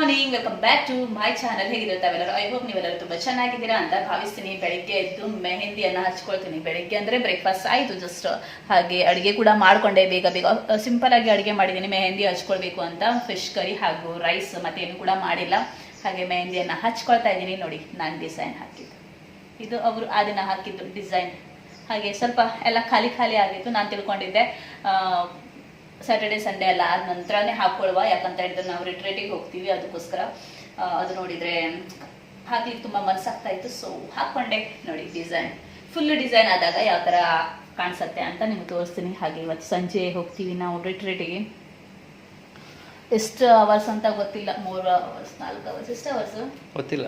Morning welcome back to my channel ಹೇಗಿದ್ರೆ ತಾವೆಲ್ಲರೂ I hope ನೀವೆಲ್ಲರೂ ತುಂಬಾ ಚೆನ್ನಾಗಿದ್ದೀರಾ ಅಂತ ಭಾವಿಸ್ತೀನಿ. ಬೆಳಿಗ್ಗೆ ಎದ್ದು ಮೆಹಂದಿಯನ್ನು ಹಚ್ಕೊಳ್ತೀನಿ. ಬೆಳಿಗ್ಗೆ ಅಂದ್ರೆ ಬ್ರೇಕ್ಫಾಸ್ಟ್ ಆಯ್ತು. ಜಸ್ಟ್ ಹಾಗೆ ಅಡುಗೆ ಕೂಡ ಮಾಡಿಕೊಂಡೆ ಬೇಗ ಬೇಗ. ಸಿಂಪಲ್ ಆಗಿ ಅಡುಗೆ ಮಾಡಿದ್ದೀನಿ. ಮೆಹಂದಿ ಹಚ್ಕೊಳ್ಬೇಕು ಅಂತ. ಫಿಶ್ ಕರಿ ಹಾಗೂ ರೈಸ್ ಮತ್ತೇನು ಕೂಡ ಮಾಡಿಲ್ಲ. ಹಾಗೆ ಮೆಹಂದಿಯನ್ನು ಹಚ್ಕೊಳ್ತಾ ಇದ್ದೀನಿ. ನೋಡಿ, ನಾನು ಡಿಸೈನ್ ಹಾಕಿದ್ದು. ಇದು ಅವರು ಆ ದಿನ ಹಾಕಿದ್ದು ಡಿಸೈನ್ ಹಾಗೆ ಸ್ವಲ್ಪ ಎಲ್ಲ ಖಾಲಿ ಖಾಲಿ ಆಗಿತ್ತು. ನಾನು ತಿಳ್ಕೊಂಡಿದ್ದೆ. ಸ್ಯಾಟರ್ಡೆ ಸಂಡೇ ಎಲ್ಲ ಆದ ನಂತರನೇ ಹಾಕೊಳ್ಳುವ ಯಾಕಂತ ಹೇಳಿದ್ರೆ ನಾವು ರಿಟ್ರೇಟಿಗೆ ಹೋಗ್ತೀವಿ. ಅದಕ್ಕೋಸ್ಕರ ಅದು ನೋಡಿದ್ರೆ ಹಾಕ್ಲಿಕ್ಕೆ ತುಂಬ ಮನಸ್ಸಾಗ್ತಾ ಇತ್ತು. ಸೊ ಹಾಕ್ಕೊಂಡೆ. ನೋಡಿ ಡಿಸೈನ್ ಫುಲ್ ಡಿಸೈನ್ ಆದಾಗ ಯಾವ ಥರ ಕಾಣಿಸುತ್ತೆ ಅಂತ ನಿಮ್ಗೆ ತೋರಿಸ್ತೀನಿ. ಹಾಗೆ ಇವತ್ತು ಸಂಜೆ ಹೋಗ್ತೀವಿ ನಾವು ರಿಟ್ರೇಟಿಗೆ ಎಷ್ಟು ಅವರ್ಸ್ ಅಂತ ಗೊತ್ತಿಲ್ಲ. ಮೂರು ಅವರ್ಸ್ ನಾಲ್ಕು ಅವರ್ಸ್ ಎಷ್ಟು ಅವರ್ಸ್ ಗೊತ್ತಿಲ್ಲ.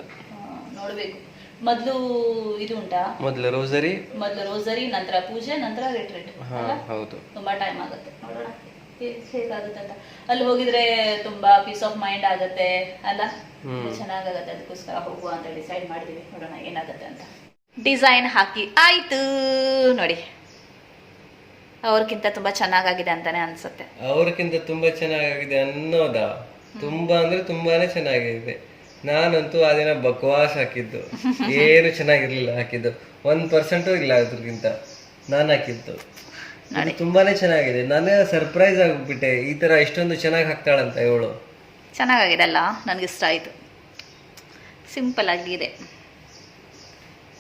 ನೋಡಬೇಕು. ಮೊದಲು ಇದು ಉಂಟಾ? ಮೊದಲು ರೋಸರಿ ಮೊದಲು ರೋಸರಿ ನಂತರ ಪೂಜೆ ನಂತರ ರಿಟ್ರೀಟ್ ಹೌದು. ತುಂಬಾ ಟೈಮ್ ಆಗುತ್ತೆ. ನೋಡೋಣ. ಹೇಗಾಗುತ್ತೆ ಅಂತ. ಅಲ್ಲಿ ಹೋಗಿದ್ರೆ ತುಂಬಾ ಪೀಸ್ ಆಫ್ ಮೈಂಡ್ ಆಗುತ್ತೆ ಅಲ್ಲ? ಚೆನ್ನಾಗತ್ತೆ ಅದಕ್ಕೋಸ್ಕರ ಹೋಗುವ ಅಂತ ಡಿಸೈಡ್ ಮಾಡಿದೀವಿ. ನೋಡೋಣ ಏನಾಗುತ್ತೆ ಅಂತ. ಡಿಸೈನ್ ಹಾಕಿ ಆಯ್ತು. ನೋಡಿ. ಅವ್ರಕ್ಕಿಂತ ತುಂಬಾ ಚೆನ್ನಾಗಾಗಿದೆ ಅಂತಾನೆ ಅನ್ಸುತ್ತೆ. ಅವ್ರಕ್ಕಿಂತ ತುಂಬಾ ಚೆನ್ನಾಗಿದೆ ಅನ್ನೋದ? ತುಂಬಾ ಅಂದ್ರೆ ತುಂಬಾನೇ ಚೆನ್ನಾಗಿದೆ. ನಾನಂತೂ ಆ ದಿನ ಬಕವಾಸ್ ಹಾಕಿದ್ದು. ಏನು ಚೆನ್ನಾಗಿರ್ಲಿಲ್ಲ ಹಾಕಿದ್ದು. ಒಂದ್ ಪರ್ಸೆಂಟು ಇಲ್ಲ ಅದ್ರಗಿಂತ ನಾನು ಹಾಕಿದ್ದು. ಇದು ತುಂಬಾನೇ ಚೆನ್ನಾಗಿದೆ. ನಾನೇ ಸರ್ಪ್ರೈಸ್ ಆಗ್ಬಿಟ್ಟೆ. ಈ ತರ ಇಷ್ಟೊಂದು ಚೆನ್ನಾಗಿ ಹಾಕ್ತಾಳಂತ ಇವಳು. ಚೆನ್ನಾಗಾಗಿದೆ ಅಲ್ಲ ನನಗೆ ಇಷ್ಟ ಆಯಿತು. ಸಿಂಪಲ್ ಆಗಿದೆ.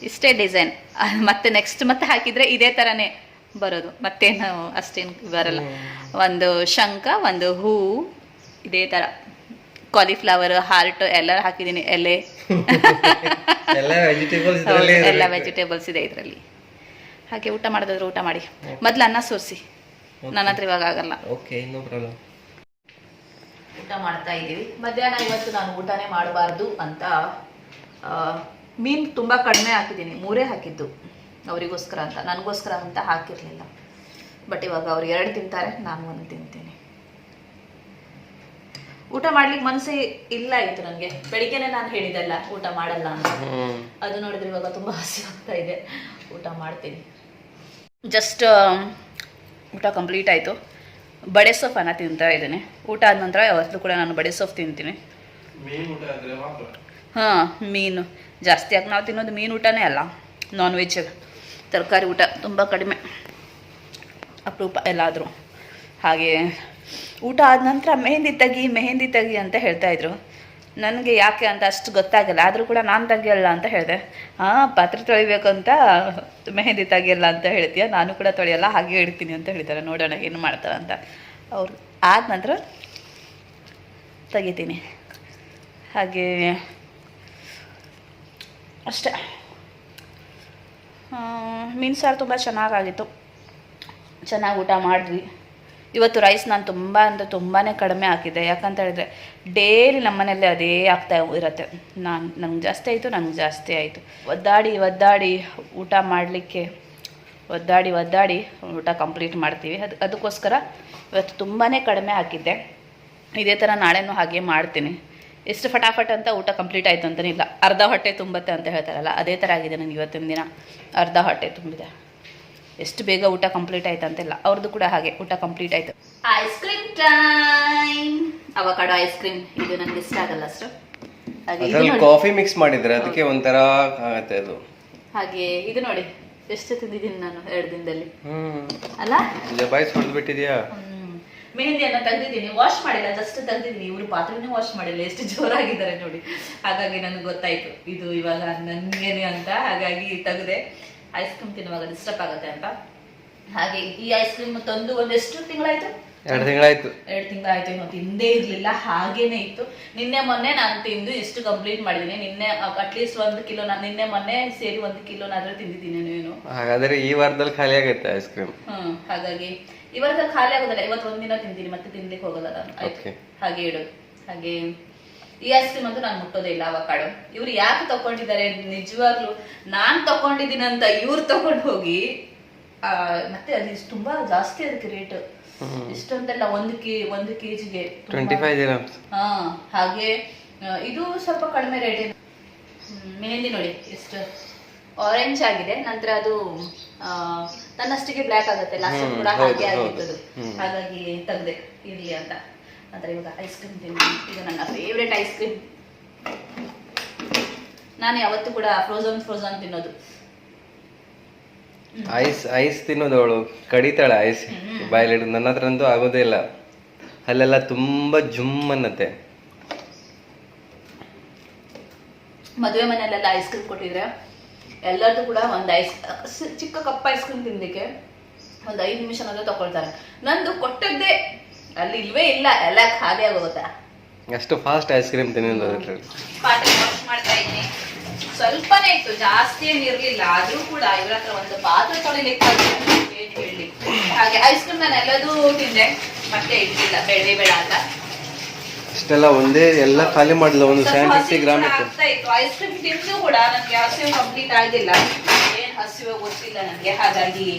ಇಷ್ಟೇ ಡಿಸೈನ್ ಮತ್ತೆ ನೆಕ್ಸ್ಟ್ ಮತ್ತೆ ಹಾಕಿದ್ರೆ ಇದೇ ತರನೇ ಬರೋದು. ಮತ್ತೇನು ಅಷ್ಟೇನು ಬರಲ್ಲ. ಒಂದು ಶಂಖ ಒಂದು ಹೂ ಇದೇ ತರ. ಕಾಲಿಫ್ಲವರ್ ಹಾರ್ಟ್ ಎಲ್ಲ ಹಾಕಿದ್ದೀನಿ ಎಲೆ. ಎಲ್ಲ ವೆಜಿಟೇಬಲ್ಸ್ ಇದೆ ಇದರಲ್ಲಿ. ಹಾಗೆ ಊಟ ಮಾಡೋದಾದ್ರೆ ಊಟ ಮಾಡಿ. ಮೊದಲು ಅನ್ನ ಸೋರಿಸಿ. ನನ್ನ ಹತ್ರ ಇವಾಗ ಆಗಲ್ಲ. ಓಕೆ ನೋ ಪ್ರಾಬ್ಲಮ್ ಊಟ ಮಾಡ್ತಾ ಇದ್ದೀವಿ. ಮಧ್ಯಾಹ್ನ ಇವತ್ತು ನಾನು ಊಟನೇ ಮಾಡಬಾರ್ದು ಅಂತ ಆ, ಮೀನು ತುಂಬ ಕಡಿಮೆ ಹಾಕಿದ್ದೀನಿ. ಮೂರೇ ಹಾಕಿದ್ದು ಅವರಿಗೋಸ್ಕರ ಅಂತ. ನನಗೋಸ್ಕರ ಅಂತ ಹಾಕಿರಲಿಲ್ಲ. ಬಟ್ ಇವಾಗ ಅವ್ರು ಎರಡು ತಿಂತಾರೆ ನಾನು ಒಂದು ತಿಂತೀನಿ. ಊಟ ಮಾಡ್ಲಿಕ್ಕೆ ಮನಸ್ಸೇ ಇಲ್ಲ ಇತ್ತು ನನಗೆ. ಬೆಳಿಗ್ಗೆನೆ ನಾನು ಹೇಳಿದಲ್ಲ ಊಟ ಮಾಡಲ್ಲ ಅಂತ. ಅದು ನೋಡಿದ್ರೆ ಇವಾಗ ತುಂಬ ಹಸಿ ಆಗ್ತಾ ಇದೆ. ಊಟ ಮಾಡ್ತೀನಿ. ಜಸ್ಟ್ ಊಟ ಕಂಪ್ಲೀಟ್ ಆಯಿತು. ಬಡೆ ಸೊಪ್ಪನ್ನು ತಿಂತಾ ಇದ್ದೀನಿ. ಊಟ ಆದ ನಂತರ ಯಾವತ್ತೂ ಕೂಡ ನಾನು ಬಡೆ ಸೊಪ್ಪು ತಿಂತೀನಿ. ಹಾಂ ಮೀನು. ಜಾಸ್ತಿ ಆಗಿ ನಾವು ತಿನ್ನೋದು ಮೀನು ಊಟನೇ ಅಲ್ಲ ನಾನ್ ವೆಜ್ ತರಕಾರಿ ಊಟ ತುಂಬ ಕಡಿಮೆ. ಅಪರೂಪ ಎಲ್ಲಾದರೂ. ಹಾಗೆ ಊಟ ಆದ ನಂತರ ಮೆಹಂದಿ ತೆಗಿ ಮೆಹಂದಿ ತೆಗಿ ಅಂತ ಹೇಳ್ತಾ ಇದ್ರು. ನನಗೆ ಯಾಕೆ ಅಂತ ಅಷ್ಟು ಗೊತ್ತಾಗಲ್ಲ, ಆದರೂ ಕೂಡ ನಾನು ತೆಗಿಯಲ್ಲ ಅಂತ ಹೇಳಿದೆ. ಹಾಂ ಪಾತ್ರೆ ಅಂತ ಮೆಹಂದಿ ತೆಗಿಯಲ್ಲ ಅಂತ ಹೇಳ್ತೀಯ? ನಾನು ಕೂಡ ತೊಳೆಯಲ್ಲ, ಹಾಗೆ ಇಡ್ತೀನಿ ಅಂತ ಹೇಳ್ತಾರೆ ನೋಡೋಣ ಏನು ಮಾಡ್ತಾರೆ ಅಂತ. ಅವ್ರು ಆದ ನಂತರ ತೆಗಿತೀನಿ. ಹಾಗೆ ಅಷ್ಟೆ. ಮೀನು ಸಾರು ತುಂಬ ಚೆನ್ನಾಗಾಗಿತ್ತು. ಚೆನ್ನಾಗಿ ಊಟ ಮಾಡಿದ್ವಿ. ಇವತ್ತು ರೈಸ್ ನಾನು ತುಂಬ ಅಂದರೆ ತುಂಬಾ ಕಡಿಮೆ ಹಾಕಿದ್ದೆ. ಯಾಕಂತ ಹೇಳಿದ್ರೆ ಡೈಲಿ ನಮ್ಮನೇಲಿ ಅದೇ ಆಗ್ತಾ ಇರುತ್ತೆ. ನಾನು, ನಂಗೆ ಜಾಸ್ತಿ ಆಯಿತು, ನಂಗೆ ಜಾಸ್ತಿ ಆಯಿತು. ಒದ್ದಾಡಿ ಒದ್ದಾಡಿ ಊಟ ಮಾಡಲಿಕ್ಕೆ, ಒದ್ದಾಡಿ ಒದ್ದಾಡಿ ಊಟ ಕಂಪ್ಲೀಟ್ ಮಾಡ್ತೀವಿ. ಅದು, ಅದಕ್ಕೋಸ್ಕರ ಇವತ್ತು ತುಂಬಾ ಕಡಿಮೆ ಹಾಕಿದ್ದೆ. ಇದೇ ಥರ ನಾಳೆನೂ ಹಾಗೆ ಮಾಡ್ತೀನಿ. ಎಷ್ಟು ಫಟಾಫಟ್ ಅಂತ ಊಟ ಕಂಪ್ಲೀಟ್ ಆಯಿತು ಅಂತಲೇ ಇಲ್ಲ ಅರ್ಧ ಹೊಟ್ಟೆ ತುಂಬತ್ತೆ ಅಂತ ಹೇಳ್ತಾರಲ್ಲ, ಅದೇ ಥರ ಆಗಿದೆ ನನಗೆ ಇವತ್ತಿನ ದಿನ. ಅರ್ಧ ಹೊಟ್ಟೆ ತುಂಬಿದೆ. ಎಷ್ಟು ಬೇಗ ಊಟ ಕಂಪ್ಲೀಟ್ ಆಯ್ತು ಅಂತಿಲ್ಲ ಅವ್ರದ್ದು ಕೂಡ ಹಾಗೆ ಊಟ ಕಂಪ್ಲೀಟ್ ಆಯ್ತು. Ice cream time avocado ice cream ಇದು ನನಗೆ ಇಷ್ಟ ಆಗಲ್ಲ ಅಷ್ಟು. ಅದ್ರಲ್ಲಿ ಕಾಫಿ ಮಿಕ್ಸ್ ಮಾಡಿದ್ರೆ ಅದಕ್ಕೆ ಒಂಥರ ಆಗತ್ತೆ ಅದು. ಹಾಗೆ ಇದು ನೋಡಿ ಎಷ್ಟು ತಿಂದಿದ್ದೀನಿ ನಾನು ಎರಡು ದಿನದಲ್ಲಿ. ಹ್ಮ್. ಅಲ್ಲ? ಜಬಾಯ್ಸ್ ಹೊಡೆದು ಬಿಟ್ಟಿದ್ಯಾ ಮೆಹಂದಿಯನ್ನ ತೆಗ್ದಿದ್ದೀನಿ ವಾಶ್ ಮಾಡಿಲ್ಲ ಜಸ್ಟ್ ತೆಗ್ದಿದ್ದೀನಿ. ಇವರು ಪಾತ್ರೆನೇ ವಾಶ್ ಮಾಡಿಲ್ಲ ಎಷ್ಟು ಜೋರಾಗಿದ್ದಾರೆ ನೋಡಿ. ಹಾಗಾಗಿ ನನಗೆ ಗೊತ್ತಾಯ್ತು ಇದು ಇವಾಗ ನನಗೇನೆ ಅಂತ. ಹಾಗಾಗಿ ತೆಗ್ದೆ. ಐಸ್ ಕ್ರೀಮ್ ತಿನ್ನುವಾಗ ಡಿಸ್ಟರ್ಬ್ ಆಗುತ್ತೆ ಅಂತ. ಹಾಗೆ ಈ ಐಸ್ ಕ್ರೀಮ್ ತಂದು ಒಂದೆಷ್ಟು ತಿಂಗಳಾಯ್ತು? ಎರಡು ತಿಂಗಳಾಯ್ತು. ಎರಡು ತಿಂಗಳಾಯ್ತು ಇನ್ನು ತಿಂದೇ ಇರ್ಲಿಲ್ಲ ಹಾಗೇನೆ ಇತ್ತು. ನಿನ್ನೆ ಮೊನ್ನೆ ನಾನು ತಿಂದು ಇಷ್ಟು ಕಂಪ್ಲೀಟ್ ಮಾಡಿದೀನಿ ನಿನ್ನೆ ಅಟ್ಲೀಸ್ಟ್ ಒಂದು ಕಿಲೋ ನಾನು ನಿನ್ನೆ ಮೊನ್ನೆ ಸೇರಿ ಒಂದು ಕಿಲೋನಾದ್ರೂ ತಿಂದಿದ್ದೀನಿ ನೀನು. ಹಾಗಾದ್ರೆ ಈ ವಾರದಲ್ಲಿ ಖಾಲಿ ಆಗುತ್ತೆ ಐಸ್ ಕ್ರೀಮ್? ಹ್ಮ್ ಹಾಗಾಗಿ ಇವತ್ತು ಖಾಲಿ ಆಗೋದಿಲ್ಲ ಇವತ್ತು ಒಂದಿನ ತಿಂತೀನಿ ಮತ್ತೆ ತಿನ್ಲಿಕ್ಕೆ ಹೋಗೋದಲ್ಲ. ಹಾಗೆ ಇಡೋದು ಹಾಗೆ ಈ ಐಸ್ ಕ್ರೀಮ್ ಅಂತೂ ನಾನು ಮುಟ್ಟೋದೇ ಇಲ್ಲ ಅವಕಾಡು ಇವ್ರು ಯಾಕೆ ತಕೊಂಡಿದ್ದಾರೆ ನಿಜವಾಗ್ಲು ನಾನ್ ತಕೊಂಡಿದ್ದೀನಿ ಅಂತ ಇವ್ರು ತಗೊಂಡು ಹೋಗಿ ಆ, ಮತ್ತೆ ಅದು ಇಷ್ಟು ತುಂಬಾ ಜಾಸ್ತಿ ಅದಕ್ಕೆ ರೇಟ್ ಇಷ್ಟೊಂದೆಲ್ಲ ಒಂದು ಕೆ ಒಂದು ಕೆಜಿಗೆ ಹಾ ಹಾಗೆ ಇದು ಸ್ವಲ್ಪ ಕಡಿಮೆ ರೇಟ್ ಮೆಹಂದಿ ನೋಡಿ ಎಷ್ಟು ಆರೆಂಜ್ ಆಗಿದೆ ನಂತರ ಅದು ತನ್ನಷ್ಟಿಗೆ ಬ್ಲ್ಯಾಕ್ ಆಗುತ್ತೆ. ಲಾಸ್ಟ್ ಕೂಡ ಹಾಗೆ. ಆಗಿತ್ತು. ಹಾಗಾಗಿ ತಂದೆ ಇರ್ಲಿ ಅಂತ. ಆದರೆ ಇವಾಗ ಐಸ್ ಕ್ರೀಮ್ ತಿಂತೀನಿ ಇದು ನನ್ನ ಫೇವ್ರೇಟ್ ಐಸ್ ಕ್ರೀಮ್ ನಾನು ಯಾವತ್ತೂ ಕೂಡ ಫ್ರೋಝನ್ ಫ್ರೋಝನ್ ತಿನ್ನೋದು. ಐಸ್ ಐಸ್ ತಿನ್ನೋದು ಅವಳು. ಕಡಿತಾಳೆ ಐಸ್ ಬಾಯಲ್ಲಿ ನನ್ನ ಹತ್ರ ಅಂತೂ ಆಗೋದೇ ಇಲ್ಲ. ಅಲ್ಲೆಲ್ಲ ತುಂಬಾ ಜುಮ್ ಅನ್ನತ್ತೆ. ಮದುವೆ ಮನೆಯಲ್ಲೆಲ್ಲ ಐಸ್ ಕ್ರೀಮ್ ಕೊಟ್ಟಿದ್ರೆ ಎಲ್ಲರದ್ದು ಕೂಡ ಒಂದು ಐಸ್ ಚಿಕ್ಕ ಕಪ್ ಐಸ್ ಕ್ರೀಮ್ ತಿನ್ಲಿಕ್ಕೆ ಒಂದು ಐದು ನಿಮಿಷನಾದ್ರೂ ತಗೊಳ್ತಾರೆ. ನಂದು ಕೊಟ್ಟದ್ದೇ ಅಲ್ಲಿ ಇಲ್ವೇ ಇಲ್ಲ ಎಲ್ಲ ಖಾಲಿ ಆಗೋಗುತ್ತಾ. ಅಷ್ಟು ಫಾಸ್ಟ್ ಐಸ್ ಕ್ರೀಮ್ ತಿನ್ನೋದು ಪಾತ್ರೆ ವಾಶ್ ಮಾಡ್ತಾ ಇದ್ದೀನಿ. ಸ್ವಲ್ಪನೇ ಇತ್ತು ಜಾಸ್ತಿ ಏನು ಇರಲಿಲ್ಲ. ಆದ್ರೂ ಕೂಡ ಇವ್ರ ಹತ್ರ ಒಂದು ಪಾತ್ರೆ ತೊಳಿಲಿಕ್ಕೆ ಏನ್ ಹೇಳಿ ಹಾಗೆ ಐಸ್ ಕ್ರೀಮ್ ನಾನು ಎಲ್ಲದೂ ತಿಂದೆ. ಮತ್ತೆ ಇಡ್ಲಿಲ್ಲ ಬೇಡವೇ ಬೇಡ ಅಂತ. ಇಷ್ಟೆಲ್ಲ ಒಂದೇ ಎಲ್ಲ ಖಾಲಿ ಮಾಡಲು ಒಂದು ಸೆವೆನ್ ಫಿಫ್ಟಿ ಗ್ರಾಮ್ ಇತ್ತು. ಇತ್ತು. ಐಸ್ ಕ್ರೀಮ್ ತಿಂದು ಕೂಡ ನನಗೆ ಹಸಿವು ಕಂಪ್ಲೀಟ್ ಆಗಿಲ್ಲ. ಏನು ಹಸಿವು ಗೊತ್ತಿಲ್ಲ ನನಗೆ. ಹಾಗಾಗಿ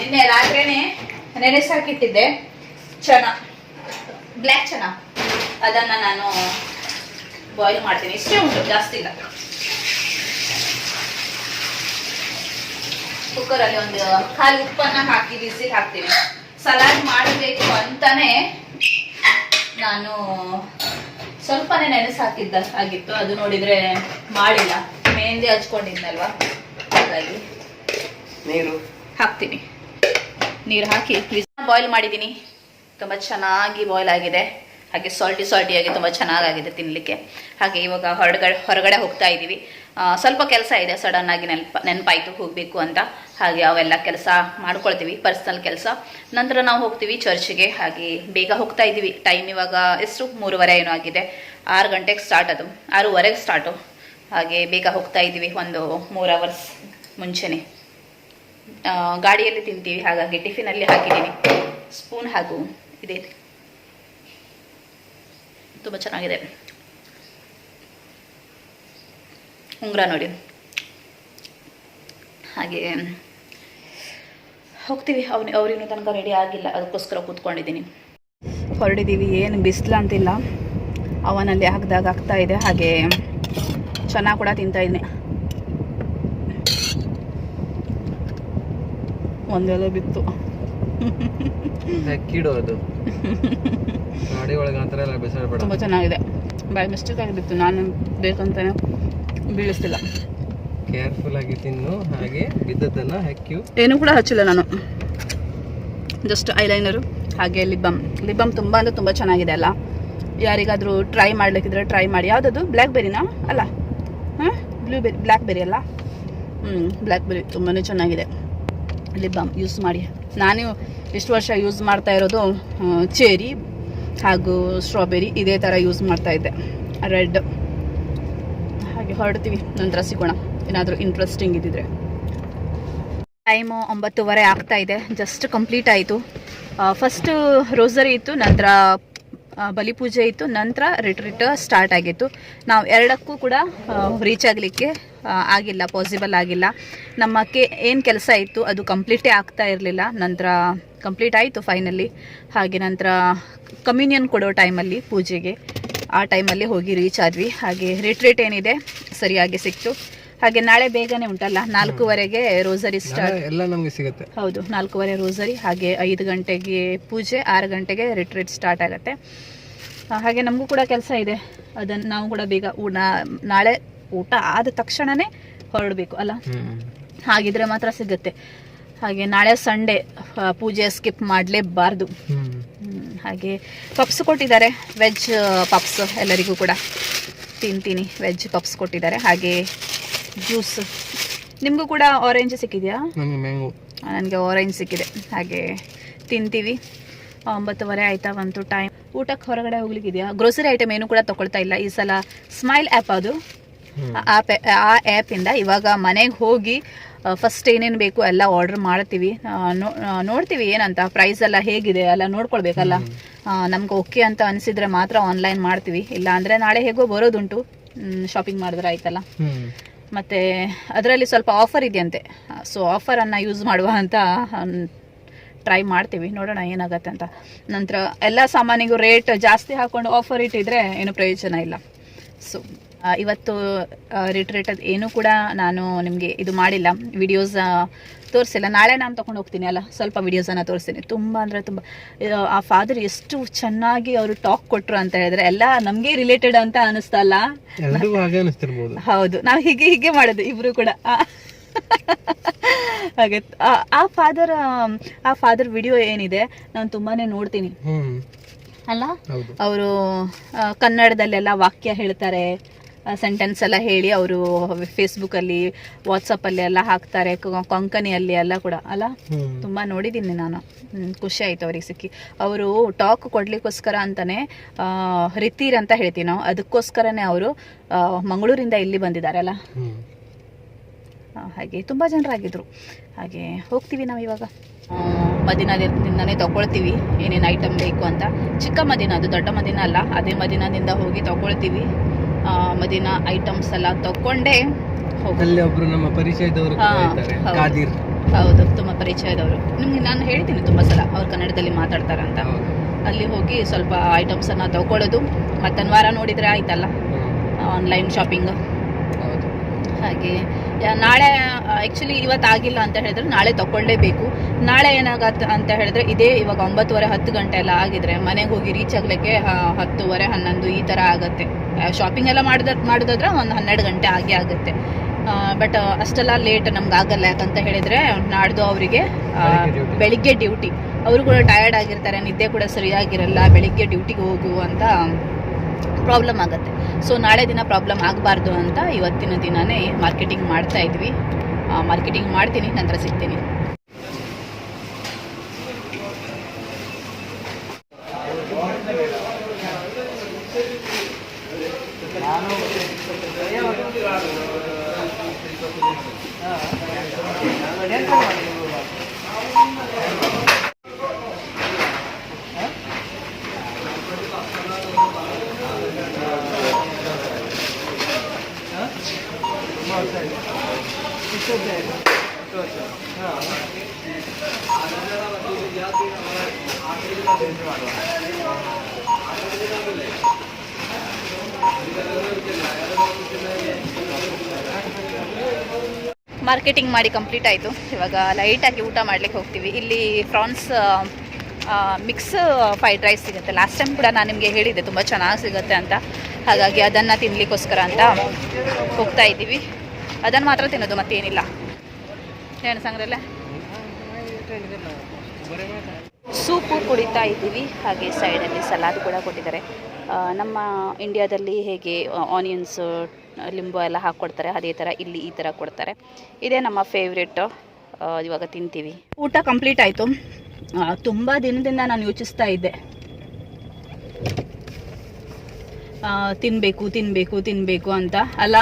ನಿನ್ನೆ ರಾತ್ರಿನೇ ನೆನೆಸಾಕಿಟ್ಟಿದ್ದೆ ಚನ ಬ್ಲ್ಯಾಕ್ ಚನ ಅದನ್ನ ನಾನು ಬಾಯ್ಲ್ ಮಾಡ್ತೀನಿ. ಇಷ್ಟೇ ಉಂಟು ಜಾಸ್ತಿ ಇಲ್ಲ. ಕುಕ್ಕರಲ್ಲಿ ಒಂದು ಖಾಲಿ ಉಪ್ಪನ್ನ ಹಾಕಿ ಬಿಸಿ ಹಾಕ್ತೀನಿ. ಸಲಾಡ್ ಮಾಡಬೇಕು ಅಂತಾನೆ ನಾನು ಸ್ವಲ್ಪನೇ ನೆನೆಸ್ ಹಾಕಿದ್ದ ಆಗಿತ್ತು ಅದು ನೋಡಿದ್ರೆ ಮಾಡಿಲ್ಲ. ಮೆಹಂದಿ ಹಚ್ಕೊಂಡಿದ್ನಲ್ವಾ? ಹಾಗಾಗಿ ನೀರು. ಹಾಕ್ತೀನಿ. ನೀರು ಹಾಕಿ ಬಾಯ್ಲ್ ಮಾಡಿದ್ದೀನಿ. ತುಂಬ ಚೆನ್ನಾಗಿ ಬಾಯ್ಲ್ ಆಗಿದೆ. ಹಾಗೆ ಸಾಲ್ಟಿ ಸಾಲ್ಟಿಯಾಗಿ ತುಂಬ ಚೆನ್ನಾಗಾಗಿದೆ ತಿನ್ನಲಿಕ್ಕೆ ಹಾಗೆ ಇವಾಗ ಹೊರಗಡೆ ಹೊರಗಡೆ ಹೋಗ್ತಾ ಇದ್ದೀವಿ ಸ್ವಲ್ಪ ಕೆಲಸ ಇದೆ. ಸಡನ್ನಾಗಿ ನೆನಪ, ನೆನಪಾಯಿತು ಹೋಗಬೇಕು ಅಂತ. ಹಾಗೆ ಅವೆಲ್ಲ ಕೆಲಸ ಮಾಡ್ಕೊಳ್ತೀವಿ ಪರ್ಸ್ನಲ್ ಕೆಲಸ. ನಂತರ ನಾವು ಹೋಗ್ತೀವಿ ಚರ್ಚ್ಗೆ ಹಾಗೆ ಬೇಗ ಹೋಗ್ತಾ ಇದ್ದೀವಿ ಟೈಮ್ ಇವಾಗ ಎಷ್ಟು? ಮೂರುವರೆ ಏನೋ ಆಗಿದೆ. ಆರು ಗಂಟೆಗೆ ಸ್ಟಾರ್ಟ್ ಅದು. ಆರೂವರೆಗೆ ಸ್ಟಾರ್ಟು ಹಾಗೆ ಬೇಗ ಹೋಗ್ತಾ ಇದ್ದೀವಿ ಒಂದು ಮೂರು ಅವರ್ಸ್ ಮುಂಚೆನೇ. ಗಾಡಿಯಲ್ಲಿ ತಿಂತೀವಿ. ಹಾಗಾಗಿ ಟಿಫಿನಲ್ಲಿ ಹಾಕಿದ್ದೀನಿ ಸ್ಪೂನ್ ಹಾಗೂ ಇದೆ. ತುಂಬ ಚೆನ್ನಾಗಿದೆ. ಉಂಗುರ ನೋಡಿ. ಹಾಗೆ, ಹೋಗ್ತೀವಿ. ಅವ್ನು ಅವ್ರಿಗೂ ತನಕ ರೆಡಿ ಆಗಿಲ್ಲ. ಅದಕ್ಕೋಸ್ಕರ ಕೂತ್ಕೊಂಡಿದ್ದೀನಿ. ಹೊರಡಿದ್ದೀವಿ ಏನು ಬಿಸಿಲು ಅಂತಿಲ್ಲ. ಅವನಲ್ಲಿ ಹಾಕಿದಾಗ ಆಗ್ತಾ ಇದೆ. ಹಾಗೆ ಚೆನ್ನಾಗಿ ಕೂಡ ತಿಂತಾ ಇದ್ದೀನಿ ಒಂದೆಲ್ಲ ಬಿತ್ತು. ಕಿಡು ಅದು. ಗಾಡಿ ಒಳಗೆ ಆ ಥರ ಎಲ್ಲ ಬಿಸಾಡಬೇಡ. ತುಂಬ ಚೆನ್ನಾಗಿದೆ. ಬೈ ಮಿಸ್ಟೇಕ್ ಆಗಿಬಿತ್ತು ನಾನು ಬೇಕಂತಾನೆ ಬೀಳಿಸ್ತಿಲ್ಲ. ಕೇರ್ಫುಲ್ ಆಗಿ ತಿನ್ನು ಹಾಗೆ ಬಿದ್ದದ್ದನ್ನು ಹಕ್ಕಿ ಏನೂ ಕೂಡ ಹಚ್ಚಿಲ್ಲ ನಾನು. ಜಸ್ಟ್ ಐಲೈನರು ಹಾಗೆ ಲಿಬ್ಬಮ್ ಲಿಬ್ಬಮ್ ತುಂಬ ಅಂದರೆ ತುಂಬ ಚೆನ್ನಾಗಿದೆ ಅಲ್ಲ. ಯಾರಿಗಾದರೂ ಟ್ರೈ ಮಾಡ್ಲಿಕ್ಕಿದ್ರೆ ಟ್ರೈ ಮಾಡಿ. ಯಾವುದದು? ಬ್ಲ್ಯಾಕ್ ಬೆರಿನಾ ಅಲ್ಲ. ಹಾಂ? ಬ್ಲೂ ಬೆರಿ ಬ್ಲ್ಯಾಕ್ ಬೆರಿ ಅಲ್ಲ? ಹ್ಞೂ ಬ್ಲ್ಯಾಕ್ ಬೆರಿ ತುಂಬಾ ಚೆನ್ನಾಗಿದೆ ಲಿಬ್ಬಮ್ ಯೂಸ್ ಮಾಡಿ. ನಾನು ಇಷ್ಟು ವರ್ಷ ಯೂಸ್ ಮಾಡ್ತಾ ಇರೋದು ಚೇರಿ ಹಾಗೂ ಸ್ಟ್ರಾಬೆರಿ ಇದೇ ಥರ ಯೂಸ್ ಮಾಡ್ತಾ ಇದ್ದೆ. ರೆಡ್ ಹಾಗೆ ಹೊರಡ್ತೀವಿ, ನಂತರ ಸಿಗೋಣ. ಏನಾದರೂ ಇಂಟ್ರೆಸ್ಟಿಂಗ್ ಇದ್ದಿದ್ರೆ. ಟೈಮು ಒಂಬತ್ತುವರೆ ಆಗ್ತಾ ಇದೆ ಜಸ್ಟ್ ಕಂಪ್ಲೀಟ್ ಆಯಿತು. ಫಸ್ಟು ರೋಸರಿ ಇತ್ತು, ನಂತರ ಬಲಿಪೂಜೆ ಇತ್ತು. ನಂತರ ರಿಟ್ರೀಟ್ ಸ್ಟಾರ್ಟ್ ಆಗಿತ್ತು. ನಾವು ಎರಡಕ್ಕೂ ಕೂಡ ರೀಚ್ ಆಗಲಿಕ್ಕೆ ಆಗಿಲ್ಲ ಪಾಸಿಬಲ್ ಆಗಿಲ್ಲ. ನಮ್ಮ ಏನು ಕೆಲಸ ಇತ್ತು, ಅದು ಕಂಪ್ಲೀಟೇ ಆಗ್ತಾ ಇರಲಿಲ್ಲ. ನಂತರ ಕಂಪ್ಲೀಟ್ ಆಯಿತು ಫೈನಲಿ ಹಾಗೆ ನಂತರ ಕಮ್ಯೂನಿಯನ್ ಕೊಡೋ ಟೈಮಲ್ಲಿ ಪೂಜೆಗೆ. ಆ ಟೈಮಲ್ಲಿ ಹೋಗಿ ರೀಚ್ ಆದ್ವಿ. ಹಾಗೆ ರಿಟ್ರೀಟ್ ಏನಿದೆ, ಸರಿಯಾಗಿ ಸಿಕ್ತು. ಹಾಗೆ ನಾಳೆ ಬೇಗನೆ ಉಂಟಲ್ಲ? ನಾಲ್ಕೂವರೆಗೆ ರೋಸರಿ ಸ್ಟಾರ್ಟ್ ಎಲ್ಲ ನಮಗೆ ಸಿಗುತ್ತೆ. ಹೌದು ನಾಲ್ಕೂವರೆ ರೋಸರಿ ಹಾಗೆ ಐದು ಗಂಟೆಗೆ ಪೂಜೆ ಆರು ಗಂಟೆಗೆ ರಿಟ್ರೀಟ್ ಸ್ಟಾರ್ಟ್ ಆಗುತ್ತೆ. ಹಾಗೆ ನಮಗೂ ಕೂಡ ಕೆಲಸ ಇದೆ. ಅದನ್ನು ನಾವು ಕೂಡ ಬೇಗ ನಾಳೆ ಊಟ ಆದ ತಕ್ಷಣನೇ ಹೊರಡಬೇಕು ಅಲ್ಲ? ಹಾಗಿದ್ರೆ ಮಾತ್ರ ಸಿಗುತ್ತೆ. ಹಾಗೆ ನಾಳೆ ಸಂಡೇ ಪೂಜೆ ಸ್ಕಿಪ್ ಮಾಡಲೇಬಾರ್ದು. ಹಾಗೆ ಪಪ್ಸ್ ಕೊಟ್ಟಿದ್ದಾರೆ ವೆಜ್ ಪಪ್ಸ್ ಎಲ್ಲರಿಗೂ ಕೂಡ. ತಿಂತೀನಿ ವೆಜ್ ಪಪ್ಸ್ ಕೊಟ್ಟಿದ್ದಾರೆ. ಹಾಗೆ ಜ್ಯೂಸ್. ನಿಮಗೂ ಕೂಡ ಆರೆಂಜ್ ಸಿಕ್ಕಿದೆಯಾ? ನನಗೆ ಮ್ಯಾಂಗೋ ನನಗೆ ಆರೆಂಜ್ ಸಿಕ್ಕಿದೆ. ಹಾಗೆ ತಿಂತೀವಿ. ಒಂಬತ್ತುವರೆ ಆಯ್ತಾ ಬಂತು ಟೈಮ್ ಊಟಕ್ಕೆ ಹೊರಗಡೆ ಹೋಗ್ಲಿಕ್ಕಿದೆಯಾ? ಗ್ರೋಸರಿ ಐಟಮ್ ಏನು ಕೂಡ ತಗೊಳ್ತಾ ಇಲ್ಲ. ಈ ಸಲ ಸ್ಮೈಲ್ ಆ್ಯಪ್ ಅದು. ಆ್ಯಪ್ ಆ ಆ್ಯಪಿಂದ ಇವಾಗ ಮನೆಗೆ ಹೋಗಿ ಫಸ್ಟ್ ಏನೇನು ಬೇಕು ಎಲ್ಲ ಆರ್ಡರ್ ಮಾಡ್ತೀವಿ. ನೋಡ್ತೀವಿ ಏನಂತ. ಪ್ರೈಸ್ ಎಲ್ಲ ಹೇಗಿದೆ ಎಲ್ಲ ನೋಡ್ಕೊಳ್ಬೇಕಲ್ಲ. ನಮ್ಗೆ ಓಕೆ ಅಂತ ಅನಿಸಿದ್ರೆ ಮಾತ್ರ ಆನ್ಲೈನ್ ಮಾಡ್ತೀವಿ. ಇಲ್ಲ ಅಂದರೆ ನಾಳೆ ಹೇಗೋ ಬರೋದುಂಟು. ಶಾಪಿಂಗ್ ಮಾಡಿದ್ರೆ ಆಯ್ತಲ್ಲ. ಮತ್ತು ಅದರಲ್ಲಿ ಸ್ವಲ್ಪ ಆಫರ್ ಇದೆಯಂತೆ. ಸೊ ಆಫರನ್ನು ಯೂಸ್ ಮಾಡುವ ಅಂತ ಟ್ರೈ ಮಾಡ್ತೀವಿ. ನೋಡೋಣ ಏನಾಗತ್ತೆ ಅಂತ. ನಂತರ ಎಲ್ಲ ಸಾಮಾನಿಗೂ ರೇಟ್ ಜಾಸ್ತಿ ಹಾಕೊಂಡು ಆಫರ್ ಇಟ್ಟಿದ್ರೆ ಏನು ಪ್ರಯೋಜನ ಇಲ್ಲ. ಸೊ ಇವತ್ತು ಇವತ್ತು ರಿಟ್ರೇಟ್ ಏನೂ ಕೂಡ ನಾನು ನಿಮಗೆ ಇದು ಮಾಡಿಲ್ಲ. ವಿಡಿಯೋಸ್ ತೋರಿಸಿಲ್ಲ. ನಾಳೆ ನಾನು ತೊಗೊಂಡು ಹೋಗ್ತೀನಿ ಅಲ್ಲ ಸ್ವಲ್ಪ ವೀಡಿಯೋಸನ್ನು ತೋರಿಸ್ತೀನಿ. ತುಂಬ ಅಂದರೆ ತುಂಬ ಆ, ಫಾದರ್ ಎಷ್ಟು ಚೆನ್ನಾಗಿ ಅವರು ಟಾಕ್ ಕೊಟ್ಟರು ಅಂತ ಹೇಳಿದ್ರೆ ಎಲ್ಲ ನಮಗೆ ರಿಲೇಟೆಡ್ ಅಂತ ಅನಿಸ್ತಲ್ಲ. ಹೌದು. ನಾವು ಹೀಗೆ ಹೀಗೆ ಮಾಡೋದು ಇಬ್ರು ಕೂಡ. ಆ. ಹಾಗೆ ಆ- ಫಾದರ್ ಆ ಫಾದರ್ ವಿಡಿಯೋ ಏನಿದೆ ನಾನು ತುಂಬಾನೇ ನೋಡ್ತೀನಿ. ಅಲ್ಲ? ಅವರು ಕನ್ನಡದಲ್ಲೆಲ್ಲ ವಾಕ್ಯ ಹೇಳ್ತಾರೆ ಸೆಂಟೆನ್ಸ್ ಎಲ್ಲ ಹೇಳಿ ಅವರು ಫೇಸ್ಬುಕ್ಕಲ್ಲಿ ವಾಟ್ಸಪ್ಪಲ್ಲಿ ಎಲ್ಲ ಹಾಕ್ತಾರೆ ಕೊಂಕಣಿಯಲ್ಲಿ ಎಲ್ಲ ಕೂಡ ಅಲ್ಲ? ತುಂಬ ನೋಡಿದ್ದೀನಿ ನಾನು. ಖುಷಿ ಆಯಿತು ಅವ್ರಿಗೆ ಸಿಕ್ಕಿ. ಅವರು ಟಾಕ್ ಕೊಡ್ಲಿಕ್ಕೋಸ್ಕರ ಅಂತಲೇ ರಿತೀರ್ ಅಂತ ಹೇಳ್ತೀವಿ ನಾವು. ಅದಕ್ಕೋಸ್ಕರನೇ ಅವರು ಮಂಗಳೂರಿಂದ ಇಲ್ಲಿ ಬಂದಿದ್ದಾರಲ್ಲ ಹಾಗೆ ತುಂಬ ಜನರಾಗಿದ್ರು. ಹಾಗೆ ಹೋಗ್ತೀವಿ ನಾವು ಇವಾಗ. ಮದಿನ ಮದಿನಾದಿಂದನೇ ತಗೊಳ್ತೀವಿ. ಏನೇನು ಐಟಮ್ ಬೇಕು ಅಂತ. ಚಿಕ್ಕ ಮದಿನ ಅದು ದೊಡ್ಡ ಮದಿನ ಅಲ್ಲ. ಅದೇ ಮದಿನದಿಂದ ಹೋಗಿ ತಗೊಳ್ತೀವಿ. ಮದಿನ ಐಟಮ್ಸ್ ಎಲ್ಲ ತಕೊಂಡೆ ಅಲ್ಲಿ ಒಬ್ರು ನಮ್ಮ ಪರಿಚಯದವರು. ಕಾದಿರ್ ಹೌದು. ತುಂಬ ಪರಿಚಯದವರು. ನಿಮ್ಗೆ ನಾನು ಹೇಳ್ತೀನಿ ತುಂಬ ಸಲ ಅವ್ರು ಕನ್ನಡದಲ್ಲಿ ಮಾತಾಡ್ತಾರೆ ಅಂತ ಅಲ್ಲಿ ಹೋಗಿ ಸ್ವಲ್ಪ ಐಟಮ್ಸನ್ನು ತಗೊಳ್ಳೋದು ಮತ್ತೊಂದು ವಾರ ನೋಡಿದರೆ ಆಯ್ತಲ್ಲ. ಆನ್ಲೈನ್ ಶಾಪಿಂಗ್ ಹೌದು. ಹಾಗೆ ನಾಳೆ ಆ್ಯಕ್ಚುಲಿ ಇವತ್ತು ಆಗಿಲ್ಲ ಅಂತ ಹೇಳಿದ್ರೆ ನಾಳೆ ತಗೊಳ್ಳೇಬೇಕು ನಾಳೆ ಏನಾಗತ್ತೆ ಅಂತ ಹೇಳಿದ್ರೆ ಇದೇ ಇವಾಗ ಒಂಬತ್ತುವರೆ ಹತ್ತು ಗಂಟೆ ಎಲ್ಲ ಆಗಿದ್ರೆ ಮನೆಗೆ ಹೋಗಿ ರೀಚ್ ಆಗ್ಲಿಕ್ಕೆ ಹತ್ತುವರೆ ಹನ್ನೊಂದು ಈ ಥರ ಆಗುತ್ತೆ. ಶಾಪಿಂಗ್ ಎಲ್ಲ ಮಾಡಿದ ಮಾಡೋದಾದ್ರೆ ಒಂದು ಹನ್ನೆರಡು ಗಂಟೆ ಆಗೇ ಆಗುತ್ತೆ. ಬಟ್ ಅಷ್ಟೆಲ್ಲ ಲೇಟ್ ನಮ್ಗೆ ಆಗಲ್ಲ ಯಾಕಂತ ಹೇಳಿದ್ರೆ ನಾಡ್ದು ಅವರಿಗೆ ಬೆಳಿಗ್ಗೆ ಡ್ಯೂಟಿ ಅವರು ಕೂಡ ಟಯರ್ಡ್ ಆಗಿರ್ತಾರೆ ನಿದ್ದೆ ಕೂಡ ಸರಿಯಾಗಿರಲ್ಲ ಬೆಳಿಗ್ಗೆ ಡ್ಯೂಟಿಗೆ ಹೋಗು ಅಂತ ಪ್ರಾಬ್ಲಮ್ ಆಗುತ್ತೆ. ಸೊ ನಾಳೆ ದಿನ ಪ್ರಾಬ್ಲಮ್ ಆಗಬಾರ್ದು ಅಂತ ಇವತ್ತಿನ ದಿನನೇ ಮಾರ್ಕೆಟಿಂಗ್ ಮಾಡ್ತಾ ಇದ್ವಿ. ಮಾರ್ಕೆಟಿಂಗ್ ಮಾಡ್ತೀನಿ, ನಂತರ ಸಿಗ್ತೀನಿ. ಮಾರ್ಕೆಟಿಂಗ್ ಮಾಡಿ ಕಂಪ್ಲೀಟ್ ಆಯಿತು. ಇವಾಗ ಲೈಟಾಗಿ ಊಟ ಮಾಡ್ಲಿಕ್ಕೆ ಹೋಗ್ತೀವಿ. ಇಲ್ಲಿ ಫ್ರಾನ್ಸ್ ಮಿಕ್ಸ್ ಫ್ರೈಡ್ ರೈಸ್ ಸಿಗುತ್ತೆ. ಲಾಸ್ಟ್ ಟೈಮ್ ಕೂಡ ನಾನು ನಿಮಗೆ ಹೇಳಿದ್ದೆ, ತುಂಬ ಚೆನ್ನಾಗಿ ಸಿಗುತ್ತೆ ಅಂತ. ಹಾಗಾಗಿ ಅದನ್ನು ತಿನ್ನಲಿಕ್ಕೋಸ್ಕರ ಅಂತ ಹೋಗ್ತಾ ಇದ್ದೀವಿ. ಅದನ್ನು ಮಾತ್ರ ತಿನ್ನೋದು ಮತ್ತೇನಿಲ್ಲ. ಸಂಗ್ರಲ್ಲ ಸೂಪು ಕುಡಿತಾ ಇದ್ದೀವಿ. ಹಾಗೆ ಸೈಡಲ್ಲಿ ಸಲಾಡ್ ಕೂಡ ಕೊಟ್ಟಿದ್ದಾರೆ. ನಮ್ಮ ಇಂಡಿಯಾದಲ್ಲಿ ಹೇಗೆ ಆನಿಯನ್ಸು ಲಿಂಬು ಎಲ್ಲ ಹಾಕ್ಕೊಡ್ತಾರೆ ಅದೇ ಥರ ಇಲ್ಲಿ ಈ ಥರ ಕೊಡ್ತಾರೆ. ಇದೇ ನಮ್ಮ ಫೇವ್ರೆಟ್ ಇವಾಗ ತಿಂತೀವಿ. ಊಟ ಕಂಪ್ಲೀಟ್ ಆಯಿತು. ತುಂಬ ದಿನದಿಂದ ನಾನು ಯೋಚಿಸ್ತಾ ಇದ್ದೆ ಆ, ತಿನ್ಬೇಕು ತಿನ್ಬೇಕು ತಿನ್ಬೇಕು ಅಂತ. ಅಲ್ಲ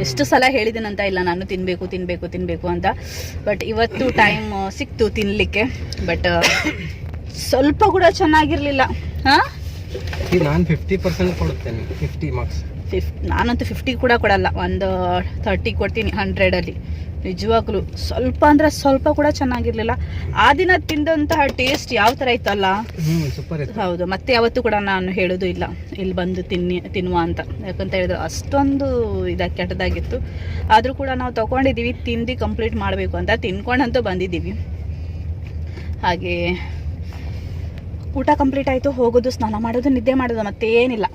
ಎಷ್ಟು ಸಲ ಹೇಳಿದ್ದೀನಂತ ಇಲ್ಲ ನಾನು ತಿನ್ಬೇಕು ತಿನ್ಬೇಕು ತಿನ್ಬೇಕು ಅಂತ. ಬಟ್ ಇವತ್ತು ಟೈಮ್ ಸಿಕ್ತು ತಿನ್ಲಿಕ್ಕೆ. ಬಟ್ ಸ್ವಲ್ಪ ಕೂಡ ಚೆನ್ನಾಗಿರ್ಲಿಲ್ಲ. ಹಾ? ನಾನು ಫಿಫ್ಟಿ ಪರ್ಸೆಂಟ್ ಕೊಡುತ್ತೇನೆ ಫಿಫ್ಟಿ ಮಾರ್ಕ್ಸ್ ಫಿಫ್ ನಾನಂತೂ ಫಿಫ್ಟಿ ಕೂಡ ಕೊಡಲ್ಲ. ಒಂದು ಥರ್ಟಿ ಕೊಡ್ತೀನಿ ಹಂಡ್ರೆಡಲ್ಲಿ ನಿಜವಾಗ್ಲೂ ಸ್ವಲ್ಪ ಅಂದ್ರೆ ಸ್ವಲ್ಪ ಕೂಡ ಚೆನ್ನಾಗಿರ್ಲಿಲ್ಲ. ಆ ದಿನ ತಿಂದಂತಹ ಟೇಸ್ಟ್ ಯಾವ ತರ ಇತ್ತಲ್ಲ? ಹೌದು ಮತ್ತೆ ಯಾವತ್ತೂ ಕೂಡ ನಾನು ಹೇಳೋದು ಇಲ್ಲ. ಇಲ್ಲಿ ಬಂದು ತಿನ್ನಿ ತಿನ್ನುವ ಅಂತ. ಯಾಕಂತ ಹೇಳಿದ್ರೆ ಅಷ್ಟೊಂದು ಇದ ಕೆಟ್ಟದಾಗಿತ್ತು. ಆದರೂ ಕೂಡ ನಾವು ತಗೊಂಡಿದ್ದೀವಿ ತಿಂದು ಕಂಪ್ಲೀಟ್ ಮಾಡಬೇಕು ಅಂತ. ತಿನ್ಕೊಂಡಂತೂ ಬಂದಿದ್ದೀವಿ. ಹಾಗೆ ಊಟ ಕಂಪ್ಲೀಟ್ ಆಯಿತು ಹೋಗೋದು ಸ್ನಾನ ಮಾಡೋದು ನಿದ್ದೆ ಮಾಡೋದು ಮತ್ತೇನಿಲ್ಲ.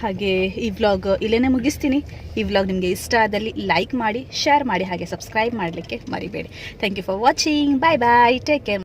ಹಾಗೆ ಈ ವ್ಲಾಗ್ ಇಲ್ಲೇ ಮುಗಿಸ್ತೀನಿ. ಈ ವ್ಲಾಗ್ ನಿಮಗೆ ಇಷ್ಟ ಆದಲ್ಲಿ ಲೈಕ್ ಮಾಡಿ ಶೇರ್ ಮಾಡಿ, ಹಾಗೆ ಸಬ್ಸ್ಕ್ರೈಬ್ ಮಾಡಲಿಕ್ಕೆ ಮರಿಬೇಡಿ. Thank you for watching bye bye take care